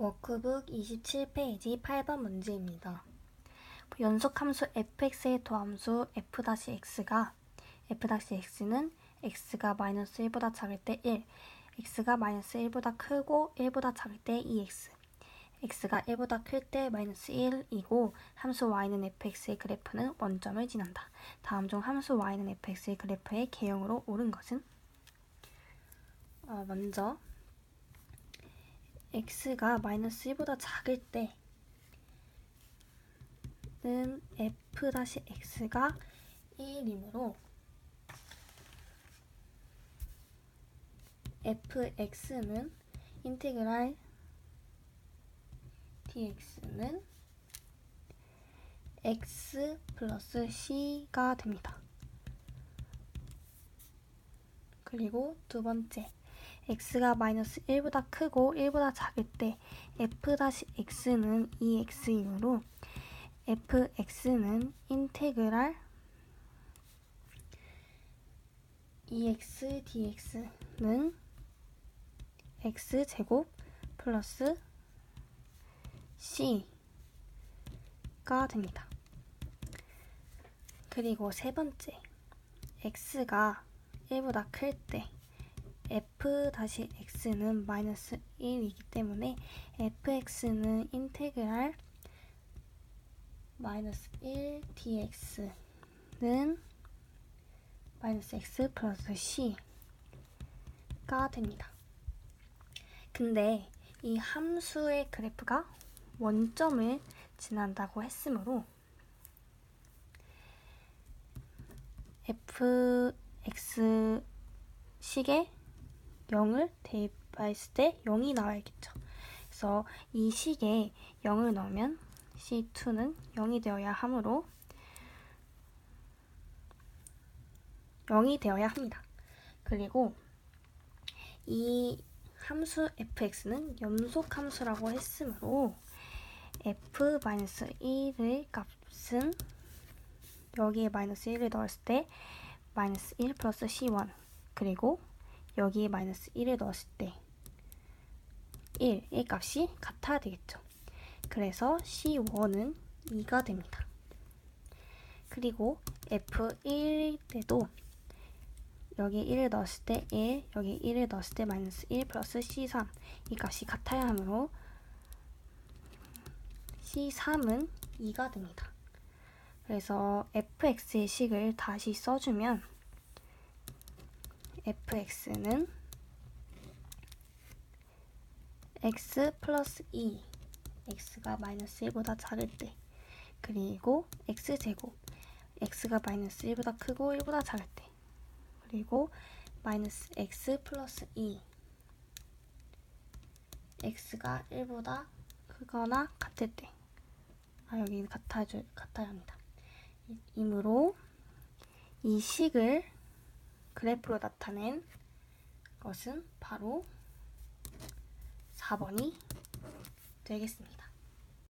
워크북 27페이지 8번 문제입니다. 연속 함수 fx의 도함수 f-x가 f-x는 x가 마이너스 1보다 작을 때 1, x가 마이너스 1보다 크고 1보다 작을 때 2x, x가 1보다 클 때 마이너스 1이고 함수 y는 fx의 그래프는 원점을 지난다. 다음 중 함수 y는 fx의 그래프의 개형으로 옳은 것은? 어, 먼저 x가 마이너스 1보다 작을 때는 f-x가 1이므로 fx는 인테그랄 dx는 x 플러스 c가 됩니다. 그리고 두 번째 x가 마이너스 1보다 크고 1보다 작을 때 f-x는 2x이므로 fx는 인테그랄 2x dx는 x제곱 플러스 c가 됩니다. 그리고 세 번째 x가 1보다 클 때 f-x는 마이너스 1이기 때문에 fx는 인테그랄 마이너스 1 dx는 마이너스 x 플러스 c가 됩니다. 근데 이 함수의 그래프가 원점을 지난다고 했으므로 fx 식의 0을 대입했을 때 0이 나와야겠죠. 그래서 이 식에 0을 넣으면 C2는 0이 되어야 하므로 0이 되어야 합니다. 그리고 이 함수 fx는 연속 함수라고 했으므로 f-1의 값은 여기에 마이너스 1을 넣었을 때 마이너스 1 플러스 c1 그리고 여기에 마이너스 1을 넣었을 때 1의 값이 같아야 되겠죠. 그래서 C1은 2가 됩니다. 그리고 F1 때도 여기 1을 넣었을 때 1, 여기 1을 넣었을 때 마이너스 1 플러스 C3 이 값이 같아야 하므로 C3은 2가 됩니다. 그래서 fx의 식을 다시 써주면 fx는 x 플러스 2 x가 마이너스 1보다 작을 때 그리고 x제곱 x가 마이너스 1보다 크고 1보다 작을 때 그리고 마이너스 x 플러스 2 x가 1보다 크거나 같을 때 아, 여기 같아줄, 같아야 합니다. 이므로 이 식을 그래프로 나타낸 것은 바로 4번이 되겠습니다.